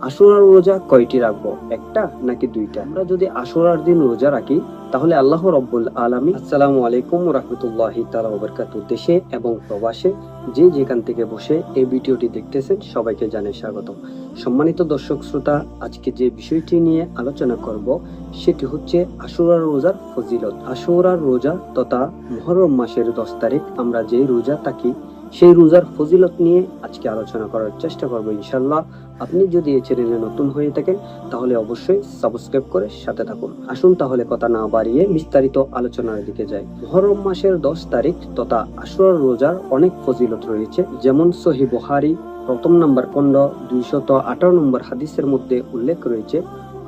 আশুরার রোজা কয়টি রাখব? একটা নাকি দুইটা? আমরা যদি আশুরার দিন রোজা রাখি তাহলে আল্লাহ রব্বুল আলমী আসসালামু আলাইকুম রহমতুল্লাহি তালা দেশে এবং প্রবাসে যে যেখান থেকে বসে এই ভিডিওটি দেখতেছেন, সবাইকে জানাই স্বাগত সম্মানিত দর্শক শ্রোতা, আজকে যে বিষয়টি নিয়ে আলোচনা করব, সেটি হচ্ছে আশুরার রোজার ফজিলত। আশুরার রোজা তথা মহরম মাসের দশ তারিখ, আমরা যেই রোজা থাকি, সেই রোজার ফজিলত নিয়ে আজকে আলোচনা করার চেষ্টা করব ইনশাল্লাহ আপনি যদি এই চ্যানেলে নতুন হয়ে থাকেন, তাহলে অবশ্যই সাবস্ক্রাইব করে সাথে থাকুন। আসুন তাহলে কথা না বাড়িয়ে বিস্তারিত আলোচনার দিকে যাই মহরম মাসের দশ তারিখ তথা আশুরার রোজার অনেক ফজিলত রয়েছে, যেমন সহি বহারি প্রথম নম্বর খণ্ড, দুইশত আঠারো নম্বর হাদিসের মধ্যে উল্লেখ রয়েছে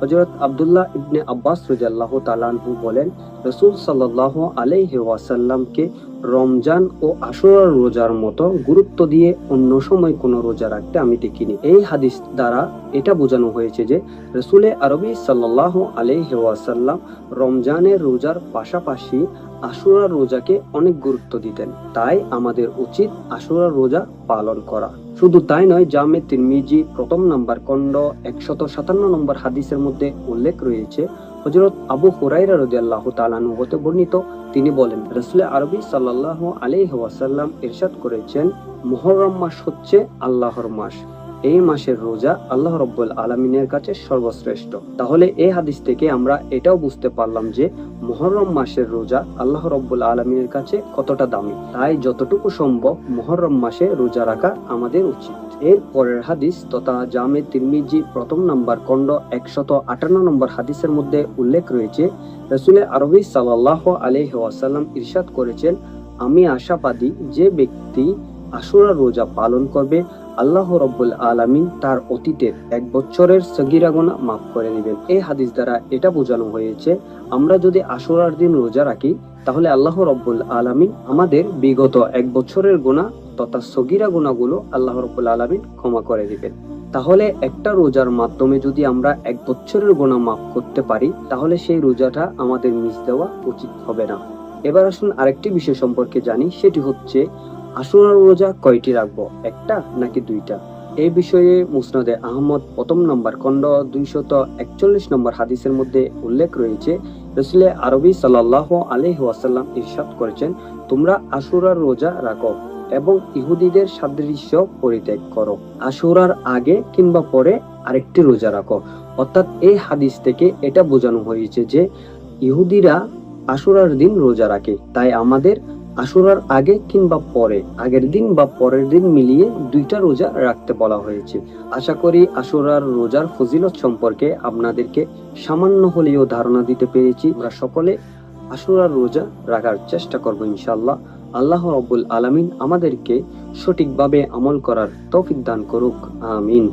হজরত আব্দুল্লাহ ইবনে আব্বাস রাদিয়াল্লাহু তাআলাহু বলেন, রসুল সাল্লাল্লাহু আলাইহি ওয়াসাল্লামকে রমজান ও আশুরার রোজার মতো গুরুত্ব দিয়ে অন্য সময় কোনো রোজা রাখতে আমি দেখিনি। এই হাদিস দ্বারা এটা বোঝানো হয়েছে যে রসুলে আরবি সাল্লাল্লাহু আলাইহি ওয়াসাল্লাম রমজানের রোজার পাশাপাশি আশুরার রোজাকে অনেক গুরুত্ব দিতেন। তাই আমাদের উচিত আশুরার রোজা পালন করা। শুধু তাই নয়, জামে তিরমিজি প্রথম নাম্বার খণ্ড একশত সাতান্ন নম্বর হাদিসের মধ্যে উল্লেখ রয়েছে। হজরত আবু হুরাইরা রাদিয়াল্লাহু তাআলাহু হতে বর্ণিত। তিনি বলেন, রসলে আরবি সাল্লাহ আলি ওয়াসাল্লাম ইরশাদ করেছেন মোহরম মাস হচ্ছে আল্লাহর মাস। এই মাসের রোজা আল্লাহ রব্বুল আলমিনের কাছে সর্বশ্রেষ্ঠ। তাহলে এই হাদিস থেকে আমরা এটাও বুঝতে পারলাম যে মুহররম মাসের রোজা আল্লাহ রব্বুল আলমিনের কাছে কতটা দামি। তাই যতটুকু সম্ভব মুহররম মাসে রোজা রাখা আমাদের উচিত। এর পরের হাদিস তথা জামে তিরমিজি প্রথম নাম্বার খণ্ড একশত আটান্ন নম্বর হাদিসের মধ্যে উল্লেখ রয়েছে রসুলের আরবি সাল্লাহ আলহ ওয়াসাল্লাম ইরশাদ করেছেন, আমি আশাবাদী যে ব্যক্তি আশুরা রোজা পালন করবে আল্লাহ রব্বুল আলামিন তার অতীতের এক বছরের সগিরা গোনা মাফ করে নেবেন এই হাদিস দ্বারা এটা বোঝানো হয়েছে, আমরা যদি আশুরার দিন রোজা রাখি, তাহলে আল্লাহ রব্বুল আলামিন আমাদের বিগত এক বছরের গোনা তথা সগিরা গোনাগুলো আল্লাহ রব্বুল আলামিন ক্ষমা করে দিবেন। তাহলে একটা রোজার মাধ্যমে যদি আমরা এক বছরের গোনা মাফ করতে পারি, তাহলে সেই রোজাটা আমাদের মিস দেওয়া উচিত হবে না। এবার আসুন আরেকটি বিষয় সম্পর্কে জানি, সেটি হচ্ছে আশুরার রোজা কয়টি রাখব? একটা নাকি দুইটা? এই বিষয়ে মুসনাদে আহমদ প্রথম নম্বর খণ্ড দুইশত একচল্লিশ নম্বর হাদিসের মধ্যে উল্লেখ রয়েছে, রসুলে আরবি সাল্লাহ আলহ ওয়াসাল্লাম ইরশাদ করেছেন, তোমরা আশুরার রোজা রাখো এবং ইহুদিদের সাদৃশ্য পরিত্যাগ করো। আশুরার আগে কিংবা পরে আরেকটি রোজা রাখো। অর্থাৎ এই হাদিস থেকে এটা বোঝানো হয়েছে যে ইহুদিরা আশুরার দিন রোজা রাখে। তাই আমাদের আশুরার আগে কিংবা পরে, আগের দিন বা পরের দিন মিলিয়ে দুইটা রোজা রাখতে বলা হয়েছে। আশা করি আশুরার রোজার ফজিলত সম্পর্কে আপনাদেরকে সামান্য হলেও ধারণা দিতে পেরেছি। আমরা সকলে আশুরার রোজা রাখার চেষ্টা করব ইনশাল্লাহ আল্লাহ রব্বুল আলামিন আমাদেরকে সঠিকভাবে আমল করার তৌফিক দান করুক। আমিন।